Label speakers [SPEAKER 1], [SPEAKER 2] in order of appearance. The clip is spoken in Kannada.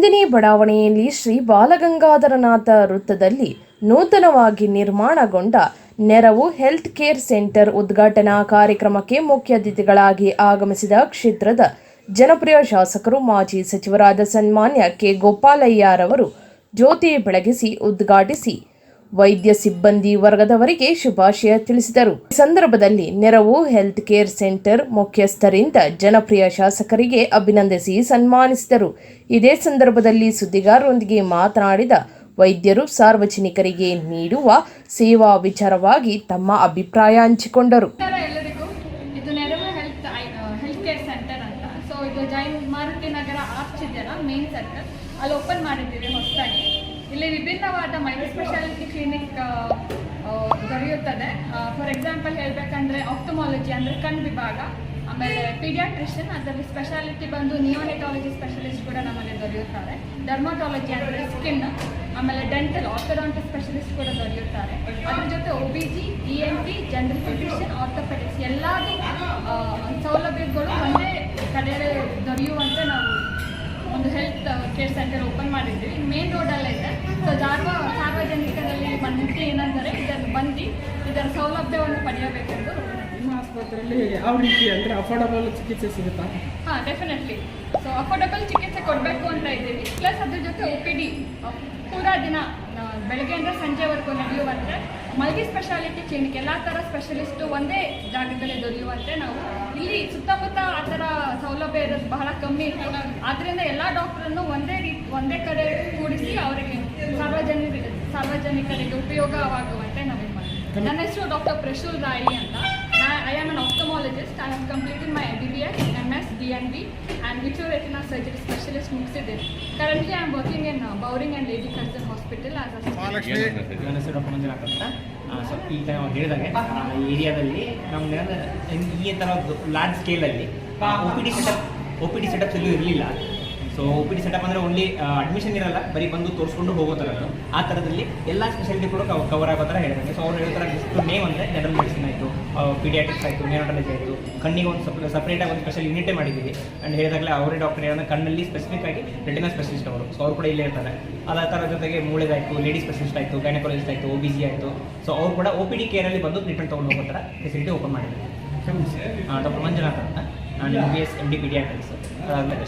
[SPEAKER 1] ನಂದಿನಿ ಬಡಾವಣೆಯಲ್ಲಿ ಶ್ರೀ ಬಾಲಗಂಗಾಧರನಾಥ ವೃತ್ತದಲ್ಲಿ ನೂತನವಾಗಿ ನಿರ್ಮಾಣಗೊಂಡ ನೆರವು ಹೆಲ್ತ್ ಕೇರ್ ಸೆಂಟರ್ ಉದ್ಘಾಟನಾ ಕಾರ್ಯಕ್ರಮಕ್ಕೆ ಮುಖ್ಯ ಅತಿಥಿಗಳಾಗಿ ಆಗಮಿಸಿದ ಕ್ಷೇತ್ರದ ಜನಪ್ರಿಯ ಶಾಸಕರು ಮಾಜಿ ಸಚಿವರಾದ ಸನ್ಮಾನ್ಯ ಕೆ ಗೋಪಾಲಯ್ಯರವರು ಜ್ಯೋತಿ ಬೆಳಗಿಸಿ ಉದ್ಘಾಟಿಸಿ ವೈದ್ಯ ಸಿಬ್ಬಂದಿ ವರ್ಗದವರಿಗೆ ಶುಭಾಶಯ ತಿಳಿಸಿದರು. ಈ ಸಂದರ್ಭದಲ್ಲಿ ನೆರವು ಹೆಲ್ತ್ ಕೇರ್ ಸೆಂಟರ್ ಮುಖ್ಯಸ್ಥರಿಂದ ಜನಪ್ರಿಯ ಶಾಸಕರಿಗೆ ಅಭಿನಂದಿಸಿ ಸನ್ಮಾನಿಸಿದರು. ಇದೇ ಸಂದರ್ಭದಲ್ಲಿ ಸುದ್ದಿಗಾರರೊಂದಿಗೆ ಮಾತನಾಡಿದ ವೈದ್ಯರು ಸಾರ್ವಜನಿಕರಿಗೆ ನೀಡುವ ಸೇವಾ ವಿಚಾರವಾಗಿ ತಮ್ಮ ಅಭಿಪ್ರಾಯ ಹಂಚಿಕೊಂಡರು.
[SPEAKER 2] ಅಲ್ಲಿ ಓಪನ್ ಮಾಡಿದ್ದೀವಿ ಹೊಸದಾಗಿ. ಇಲ್ಲಿ ವಿಭಿನ್ನವಾದ ಮಲ್ಟಿ ಸ್ಪೆಷಾಲಿಟಿ ಕ್ಲಿನಿಕ್ ದೊರೆಯುತ್ತದೆ. ಫಾರ್ ಎಕ್ಸಾಂಪಲ್ ಹೇಳಬೇಕಂದ್ರೆ ಆಪ್ಟಮಾಲಜಿ ಅಂದರೆ ಕಣ್ಣು ವಿಭಾಗ, ಆಮೇಲೆ ಪೀಡಿಯಾಟ್ರಿಷಿಯನ್ ಅದರಲ್ಲಿ ಸ್ಪೆಷಾಲಿಟಿ ಬಂದು ನಿಯೋನೆಟಾಲಜಿ ಸ್ಪೆಷಲಿಸ್ಟ್ ಕೂಡ ನಮಗೆ ದೊರೆಯುತ್ತಾರೆ. ಡರ್ಮಾಟಾಲಜಿ ಅಂದರೆ ಸ್ಕಿನ್ ಆಮೇಲೆ ಡೆಂಟಲ್ ಆರ್ಥೋಡಾಂಟ ಸ್ಪೆಷಲಿಸ್ಟ್ ಕೂಡ ದೊರೆಯುತ್ತಾರೆ. ಅದ್ರ ಜೊತೆ O B G E N T general physician orthopaedics ಎಲ್ಲದೂ ಸೌಲಭ್ಯಗಳು ಒಂದೇ ಕಡೆ ದೊರೆಯುವಂತೆ ನಾವು ಒಂದು ಹೆಲ್ತ್ ಕೇರ್ ಸೆಂಟರ್ ಓಪನ್ ಮಾಡಿದ್ದೀವಿ. ಮೇನ್ ರೋಡಲ್ಲೇ ಜಾರ್ವ ಸಾರ್ವಜನಿಕರಲ್ಲಿ ಬಂದು ಏನಂದರೆ ಇದನ್ನು ಬಂದು ಇದರ ಸೌಲಭ್ಯವನ್ನು ಪಡೆಯಬೇಕೆಂದು.
[SPEAKER 3] ನಿಮ್ಮ ಆಸ್ಪತ್ರೆಯಲ್ಲಿ ಯಾವ ರೀತಿ ಅಂದರೆ ಅಫೋರ್ಡಬಲ್ ಚಿಕಿತ್ಸೆ ಸಿಗುತ್ತಾ?
[SPEAKER 2] ಹಾಂ ಡೆಫಿನೆಟ್ಲಿ ಸೊ ಅಫೋರ್ಡಬಲ್ ಚಿಕಿತ್ಸೆ ಕೊಡಬೇಕು ಅಂತ ಇದ್ದೀವಿ. ಪ್ಲಸ್ ಅದ್ರ ಜೊತೆ ಒ ಪಿ ಡಿ. ಪೂರಾ ದಿನ ಬೆಳಗ್ಗೆಯಿಂದ ಸಂಜೆವರೆಗೂ ನಡೆಯುವಂತೆ. ಮಲ್ಟಿ ಸ್ಪೆಷಾಲಿಟಿ ಕ್ಲಿನಿಕ್ ಎಲ್ಲ ಥರ ಸ್ಪೆಷಲಿಸ್ಟು ಒಂದೇ ಜಾಗದಲ್ಲಿ ದೊರೆಯುವಂತೆ ನಾವು ಇಲ್ಲಿ ಸುತ್ತಮುತ್ತ ಆ ಥರ ಸೌಲಭ್ಯ ಇರೋದು ಬಹಳ ಕಮ್ಮಿ. ಇತ್ತು ಆದ್ದರಿಂದ ಎಲ್ಲ ಡಾಕ್ಟ್ರನ್ನು ಒಂದೇ ರೀತಿ ಒಂದೇ ಕಡೆ ಕೂಡಿಸಿ ಅವರಿಗೆ ಸಾರ್ವಜನಿಕರಿಗೆ ಉಪಯೋಗವಾಗುವಂತೆ ನಾವು ಮಾಡ್ತೀವಿ. ನನ್ನ ಹೆಸರು ಡಾಕ್ಟರ್ ಪ್ರಶುಲ್ ರಾಯಿ ಅಂತ. I am an ophthalmologist I have completed my B B S M S D N B and vitreoretina surgery specialist ಮುಗಿಸಿದೆ currently I am working in Bowring and Lady Curzon hospital as
[SPEAKER 4] ನನ್ನ ಹೆಸರು ಡಾಕ್ಟರ್ ಮಂಜುನಾಥ್ ಅಂತ. ಆ, ಸೊ ಈಗ ನಾವು ಹೇಳಿದಾಗೆ ಏರಿಯಾದಲ್ಲಿ ನಮ್ಗೆ ಈ ಥರ large ಸ್ಕೇಲಲ್ಲಿ O P D setup O P D setups ಎಲ್ಲೂ ಇರಲಿಲ್ಲ. So O P D setup ಅಂದರೆ ಓನ್ಲಿ ಅಡ್ಮಿಷನ್ ಇರಲ್ಲ ಬರೀ ಬಂದು ತೋರಿಸ್ಕೊಂಡು ಹೋಗೋ ತರ ಆ ಥರದಲ್ಲಿ ಎಲ್ಲ ಸ್ಪೆಷಾಲಿಟಿ ಕೂಡ ಕವರ್ ಆಗೋ ಥರ ಹೇಳ್ತಾರೆ. ಸೊ ಅವ್ರು ಹೇಳೋ ಥರ ಎಷ್ಟು ನೇಮ್ ಅಂದ್ರೆ ಜನರಲ್ ಮೆಡಿಸಿನ್ ಆಯ್ತು ಪೀಡಿಯಾಟಿಕ್ಸ್ ಆಯಿತು ನ್ಯೂರೋಟಾಲಜಿ ಆಯಿತು. ಕಣ್ಣಿಗೆ ಒಂದು ಸಪ್ ಸಪ್ರೇಟಾಗಿ ಒಂದು ಸ್ಪೆಷಲ್ ಯೂನಿಟೇ ಮಾಡಿದ್ದೀವಿ. ಆ್ಯಂಡ್ ಹೇಳಿದಾಗಲೇ ಅವರೇ ಡಾಕ್ಟರ್ ಏನಂದ್ರೆ ಕಣ್ಣಲ್ಲಿ ಸ್ಪೆಸಿಫಿಕ್ ಆಗಿ ರೆಟಿನಾ ಸ್ಪೆಷಲಿಸ್ಟ್ ಅವರು. ಸೊ ಅವ್ರು ಕೂಡ ಇಲ್ಲೇ ಇರ್ತಾರೆ. ಅದೇ ಥರ ಜೊತೆಗೆ ಮೂಳೆದಾಯಿತು ಲೇಡಿ ಸ್ಪೆಷಲಿಸ್ಟ್ ಆಯಿತು ಗೈನಕಾಲಜಿಸ್ಟ್ ಆಯಿತು ಒ ಬಿ ಸಿ ಆಯಿತು. ಸೊ ಅವ್ರು ಕೂಡ ಒ ಪಿ ಡಿ ಕೇರಲ್ಲಿ ಬಂದು ಟ್ರೀಟ್ಮೆಂಟ್ ತೊಗೊಂಡು ಹೋಗೋ ಥರ ಫೆಸಿಲಿಟಿ ಓಪನ್ ಮಾಡಿದ್ದಾರೆ. ಡಾಕ್ಟರ್ ಮಂಜುನಾಥ್ ಅಂತ ನಾನು M B S M D paediatrics ಅದಾದಮೇಲೆ